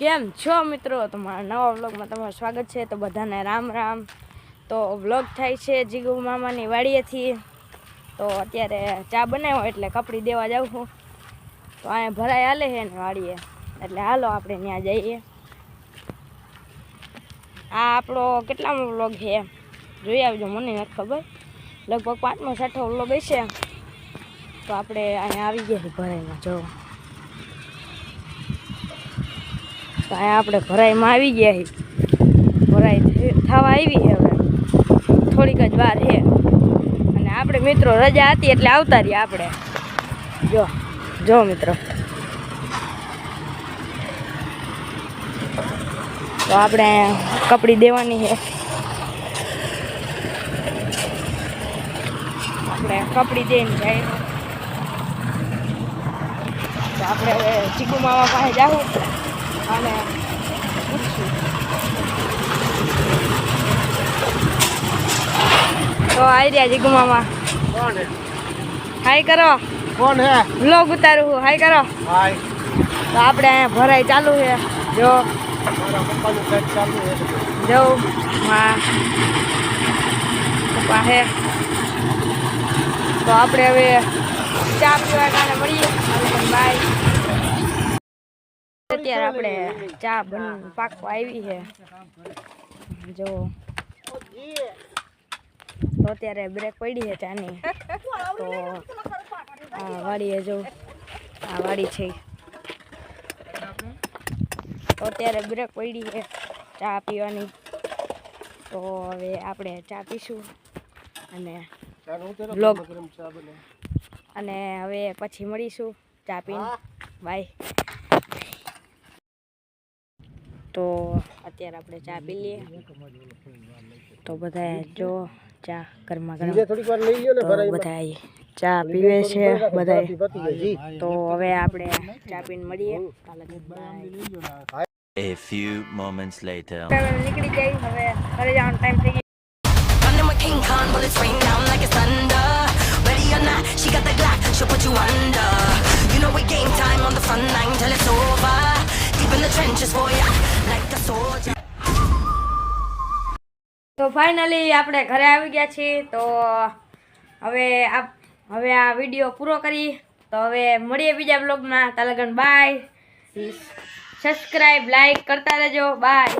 કેમ છો મિત્રો? તમારા નવા વ્લોગમાં તમારું સ્વાગત છે. તો બધાને રામ રામ. તો વ્લોગ થાય છે જીગુ મામાની વાડીએથી. તો અત્યારે ચા બનાવ્યો એટલે કપડી દેવા જાઉં છું. તો અહીંયા ભરાઈ હાલે છે ને વાડીએ. એટલે હાલો આપણે ત્યાં જઈએ. આ આપણો કેટલામો વ્લોગ છે? જોઈ આવજો મને નથી ખબર. લગભગ પાંચમો છઠ્ઠો વ્લોગ હશે. તો આપણે અહીંયા આવી ગયા ભરાઈમાં જો. તો અહીંયા આપણે ભરાઈમાં આવી ગયા છીએ. ભરાઈ થવા આવી છે હવે. થોડીક જ વાર છે. અને આપણે મિત્રો રજા હતી એટલે આવતા રહ્યા આપણે. જો જો મિત્રો. તો આપણે કપડી દેવાની છે. આપણે કપડી દઈને જાય તો આપણે ચીકુ મામા પાસે જાવું અને પૂછશું તો આવી રહ્યા ચીકુ મામા. કોણ હે? હાય કરો. કોણ હે? વ્લોગ ઉતારું છું હાય કરો. હાય તો આપણે અહીંયા ભરાઈ ચાલુ છે. જો મારા પપ્પાનું કાંઈક ચાલુ હે જવું માં પપ્પા હે. તો આપણે હવે ચા પીવા કારણે મળીએ. અને બાય અત્યારે આપણે ચા બન પાકવા આવી છે. જો. તો અત્યારે બ્રેક પડી છે ચાની. તો આ વાડીએ જો. આ વાડી છે. તો અત્યારે બ્રેક પડી છે ચા પીવાની. તો હવે આપણે ચા પીશું અને અને હવે પછી મળીશું. ચા પીને. બાય તો અત્યારે આપણે ચા પી લઈએ તો બધા જો ચા ગરમા ગરમ બધા ચા પીવે છે બધા ગઈ તો હવે આપણે ચા પીને મળીએ A few moments later. નીકળી જઈ હવે ઘરે જવાનો ટાઈમ થઈ ગયો Running with King Kong, bullets rain down like it's thunder. Ready or not, she got the Glock, she'll put you under. You know we game time on the front line till it's over. Deep in the trenches for ya, a. તો finally આપણે ઘરે આવી ગયા છીએ. તો હવે આ હવે આ વીડિયો પૂરો કરી. તો હવે મળીએ બીજા બ્લોગમાં તાલગન બાય સબસ્ક્રાઈબ લાઈક કરતા રહેજો. બાય